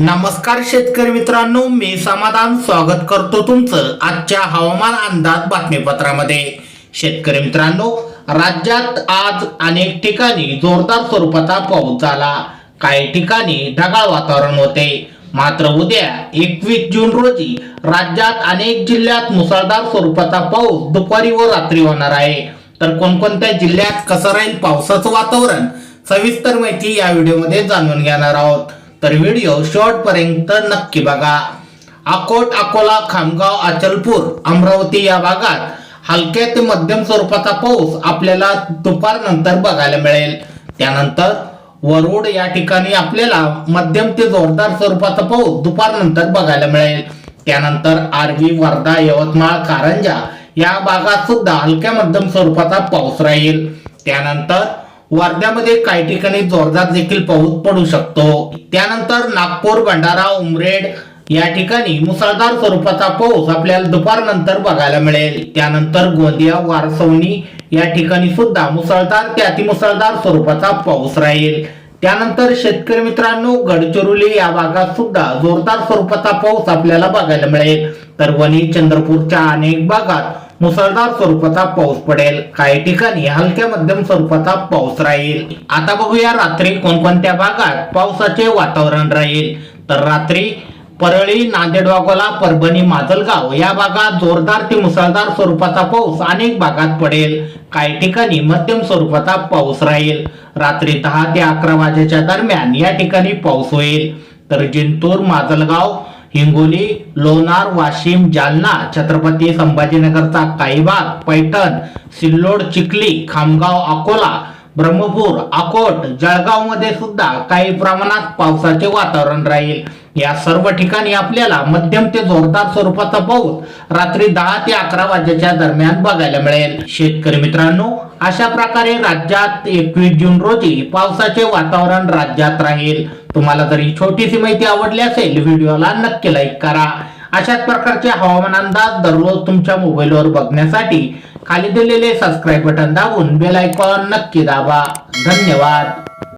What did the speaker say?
नमस्कार शेतकरी मित्रांनो मी समाधान स्वागत करतो तुमचं आजच्या हवामान अंदाज बातमीपत्रामध्ये. शेतकरी मित्रांनो राज्यात आज अनेक ठिकाणी जोरदार स्वरूपाचा पाऊस झाला. काही ठिकाणी ढगाळ वातावरण होते. मात्र उद्या एकवीस जून रोजी राज्यात अनेक जिल्ह्यात मुसळधार स्वरूपाचा पाऊस दुपारी व रात्री होणार आहे. तर कोणकोणत्या जिल्ह्यात कसं राहील पावसाचं वातावरण सविस्तर माहिती या व्हिडिओमध्ये जाणून घेणार आहोत. तर व्हिडिओ शेवट पर्यंत नक्की बघा. अकोट अकोला खामगाव अचलपूर अमरावती या भागात हलक्या ते मध्यम स्वरूपाचा पाऊस आपल्याला दुपारनंतर बघायला मिळेल. त्यानंतर वरुड या ठिकाणी आपल्याला मध्यम ते जोरदार स्वरूपाचा पाऊस दुपारनंतर बघायला मिळेल. त्यानंतर आरवी वर्धा यवतमाळ कारंजा या भागात सुद्धा हलक्या मध्यम स्वरूपाचा पाऊस राहील. त्यानंतर वर्ध्यामध्ये काही ठिकाणी जोरदार देखील पाऊस पडू शकतो. त्यानंतर नागपूर भंडारा उमरेड या ठिकाणी मुसळधार स्वरूपाचा पाऊस आपल्याला दुपारनंतर बघायला मिळेल. त्यानंतर गोंदिया वारसवणी या ठिकाणी सुद्धा मुसळधार ते अतिमुसळधार स्वरूपाचा पाऊस राहील. त्यानंतर शेतकरी मित्रांनो गडचिरोली या भागात सुद्धा जोरदार स्वरूपाचा पाऊस आपल्याला बघायला मिळेल. तर वणी चंद्रपूरच्या अनेक भागात मुसळधार स्वरूपाचा पाऊस पडेल. काही ठिकाणी हलक्या मध्यम स्वरूपाचा पाऊस राहील. आता बघूया रात्री कोणकोणत्या भागात पावसाचे वातावरण राहील. तर रात्री परळी नांदेड वाघोला परभणी माजलगाव या भागात जोरदार ते मुसळधार स्वरूपाचा पाऊस अनेक भागात पडेल. काही ठिकाणी मध्यम स्वरूपाचा पाऊस राहील. रात्री दहा ते अकरा वाजेच्या दरम्यान या ठिकाणी पाऊस होईल. तर जिंतूर माजलगाव हिंगोली लोणार वाशिम जालना छत्रपती संभाजीनगरचा काही भाग पैठण सिल्लोड चिखली खामगाव अकोला ब्रह्मपूर अकोट जळगावमध्ये सुद्धा काही प्रमाणात पावसाचे वातावरण राहील. या सर्व ठिकाणी आपल्याला मध्यम ते जोरदार स्वरूपाचा पाऊस रात्री दहा ते अकरा वाजेच्या दरम्यान बघायला मिळेल. शेतकरी मित्रांनो अशा प्रकारे राज्यात एकवीस जून रोजी पावसाचे वातावरण राज्यात राहील. तुम्हाला जर ही छोटीशी माहिती आवडली असेल व्हिडिओला नक्की लाईक करा. अशाच प्रकारचे हवामान अंदाज दररोज तुमच्या मोबाईलवर बघण्यासाठी खाली दिलेले सबस्क्राईब बटन दाबून बेल आयकॉन नक्की दाबा. धन्यवाद.